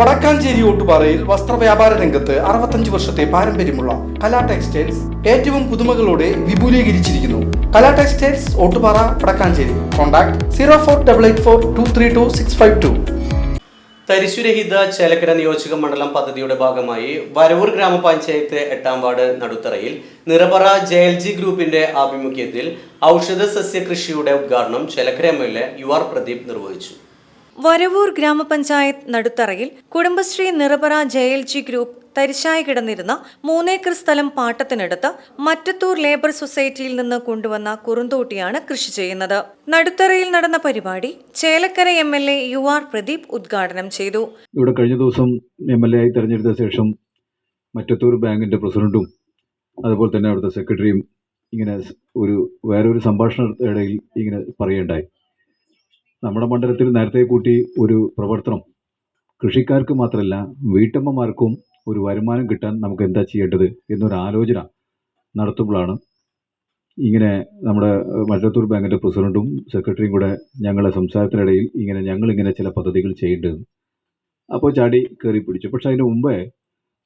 വടക്കാഞ്ചേരി ഓട്ടുപാറയിൽ വസ്ത്രവ്യാപാര രംഗത്ത് അറുപത്തഞ്ച് വർഷത്തെ പാരമ്പര്യമുള്ള കലാ ടെക്സ്റ്റൈൽസ് ഏറ്റവും പുതുമകളോടെ വിപുലീകരിച്ചിരിക്കുന്നു. Kala textiles Ottupara Vadakkanchery. Contact zero four double eight four two three two six five two. തരിശുരഹിത Chelakkara നിയോജക മണ്ഡലം പദ്ധതിയുടെ ഭാഗമായി വരവൂർ ഗ്രാമപഞ്ചായത്ത് എട്ടാം വാർഡ് നടുത്തറയിൽ നിറപറ ജെ എൽ ജി ഗ്രൂപ്പിന്റെ ആഭിമുഖ്യത്തിൽ ഔഷധ സസ്യ കൃഷിയുടെ ഉദ്ഘാടനം Chelakkara M L A U R Pradeep നിർവഹിച്ചു. വരവൂർ ഗ്രാമപഞ്ചായത്ത് നടുത്തറയിൽ Kudumbashree Nirapara J L G group തരിശായി കിടന്നിരുന്ന മൂന്നേക്കർ സ്ഥലം പാട്ടത്തിനടുത്ത് മറ്റത്തൂർ ലേബർ സൊസൈറ്റിയിൽ നിന്ന് കൊണ്ടുവന്ന കുറുന്തോട്ടിയാണ് കൃഷി ചെയ്യുന്നത്. നടുത്തറയിൽ നടന്ന പരിപാടി Chelakkara M L A U R Pradeep ഉദ്ഘാടനം ചെയ്തു. ഇവിടെ കഴിഞ്ഞ ദിവസം എം എൽ എ ആയി തെരഞ്ഞെടുത്ത ശേഷം മറ്റത്തൂർ ബാങ്കിന്റെ പ്രസിഡന്റും അതുപോലെ തന്നെ അവിടുത്തെ സെക്രട്ടറിയും ഇങ്ങനെ ഒരു വേറൊരു ഇടയിൽ ഇങ്ങനെ പറയുകയുണ്ടായി. നമ്മുടെ മണ്ഡലത്തിൽ നേരത്തെ കൂട്ടി ഒരു പ്രവർത്തനം. കൃഷിക്കാർക്ക് മാത്രമല്ല വീട്ടമ്മമാർക്കും ഒരു വരുമാനം കിട്ടാൻ നമുക്ക് എന്താ ചെയ്യേണ്ടത് എന്നൊരു ആലോചന നടത്തുമ്പോഴാണ് ഇങ്ങനെ നമ്മുടെ മട്ടത്തൂർ ബാങ്കിന്റെ പ്രസിഡന്റും സെക്രട്ടറിയും കൂടെ ഞങ്ങളെ സംസാരത്തിനിടയിൽ ഇങ്ങനെ ഞങ്ങളിങ്ങനെ ചില പദ്ധതികൾ ചെയ്യേണ്ടത്. അപ്പോൾ ചാടി കയറി പിടിച്ചു. പക്ഷെ അതിന് മുമ്പേ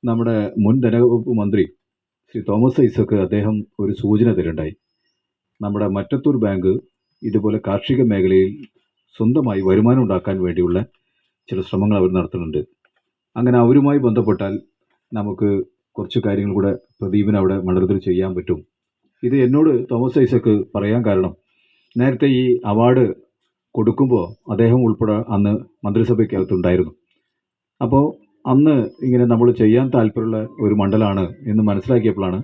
നമ്മുടെ മുൻ ധനവകുപ്പ് മന്ത്രി ശ്രീ തോമസ് ഐസക്ക് അദ്ദേഹം ഒരു സൂചന തരുണ്ടായി. നമ്മുടെ മറ്റത്തൂർ ബാങ്ക് ഇതുപോലെ കാർഷിക മേഖലയിൽ സ്വന്തമായി വരുമാനം ഉണ്ടാക്കാൻ വേണ്ടിയുള്ള ചില ശ്രമങ്ങൾ അവർ നടത്തുന്നുണ്ട്. അങ്ങനെ അവരുമായി ബന്ധപ്പെട്ടാൽ നമുക്ക് കുറച്ച് കാര്യങ്ങൾ കൂടെ പ്രദീപിന് അവിടെ മണ്ഡലത്തിൽ ചെയ്യാൻ പറ്റും. ഇത് എന്നോട് തോമസ് ഐസക്ക് പറയാൻ കാരണം നേരത്തെ ഈ അവാർഡ് കൊടുക്കുമ്പോൾ അദ്ദേഹം ഉൾപ്പെടെ അന്ന് മന്ത്രിസഭയ്ക്കകത്തുണ്ടായിരുന്നു. അപ്പോൾ അന്ന് ഇങ്ങനെ നമ്മൾ ചെയ്യാൻ താല്പര്യമുള്ള ഒരു മണ്ഡലമാണ് എന്ന് മനസ്സിലാക്കിയപ്പോഴാണ്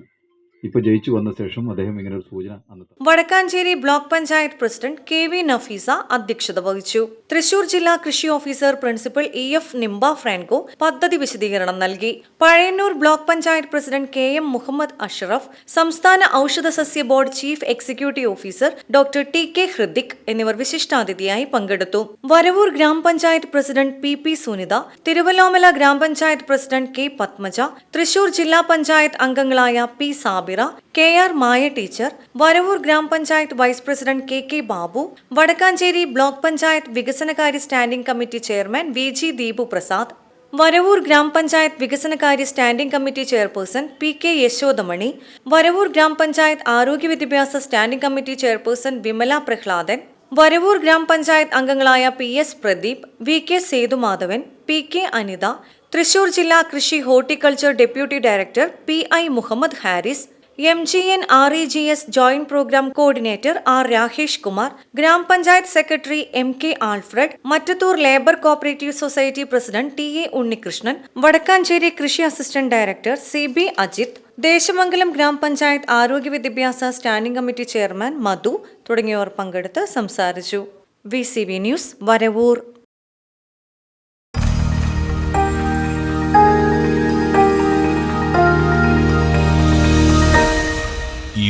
ഇപ്പോൾ ജയിച്ചു വന്ന ശേഷം അദ്ദേഹം ഇങ്ങനെ ഒരു സൂചന. Vadakkanchery block panchayat president K V Nafeesa അധ്യക്ഷത വഹിച്ചു തൃശൂർ ജില്ലാ കൃഷി officer principal E F Nimba Franco പദ്ധതി വിശദീകരണം നൽകി Pazhayannur block panchayat president K M Muhammad Ashraf സംസ്ഥാന ഔഷധ സസ്യ board chief executive officer doctor T K Hridik എന്നിവർ വിശിഷ്ടാതിഥിയായി പങ്കെടുത്തു Varavoor grama panchayat president P P Sunitha Thiruvilwamala grama panchayat president K Padmaja Thrissur ജില്ലാ പഞ്ചായത്ത് അംഗങ്ങളായ P Sabira K R Maya teacher Varavoor grama panchayat vice president K K Babu Vadakkanchery block panchayat വികസനകാര്യ standing committee chairman V G Deepu Prasad Varavoor grama panchayat വികസനകാര്യ standing committee chairperson P K Yashodamani Varavoor grama panchayat ആരോഗ്യ വിദ്യാഭ്യാസ standing committee chairperson Vimala Prahladan Varavoor ഗ്രാമപഞ്ചായത്ത് അംഗങ്ങളായ P S Pradeep V K Sethumadhavan P K Anitha Thrissur ജില്ലാ കൃഷി horticulture deputy director P I Muhammad Haris M G N R E G S joint program coordinator R Rakesh Kumar grama panchayat secretary M K Alfred Mattathur labour cooperative society president T A Unnikrishnan Vadakkanchery കൃഷി assistant director C B Ajith Desamangalam grama panchayat ആരോഗ്യ വിദ്യാഭ്യാസ standing committee chairman മധു തുടങ്ങിയവർ പങ്കെടുത്ത് സംസാരിച്ചു. V C B news Varavoor.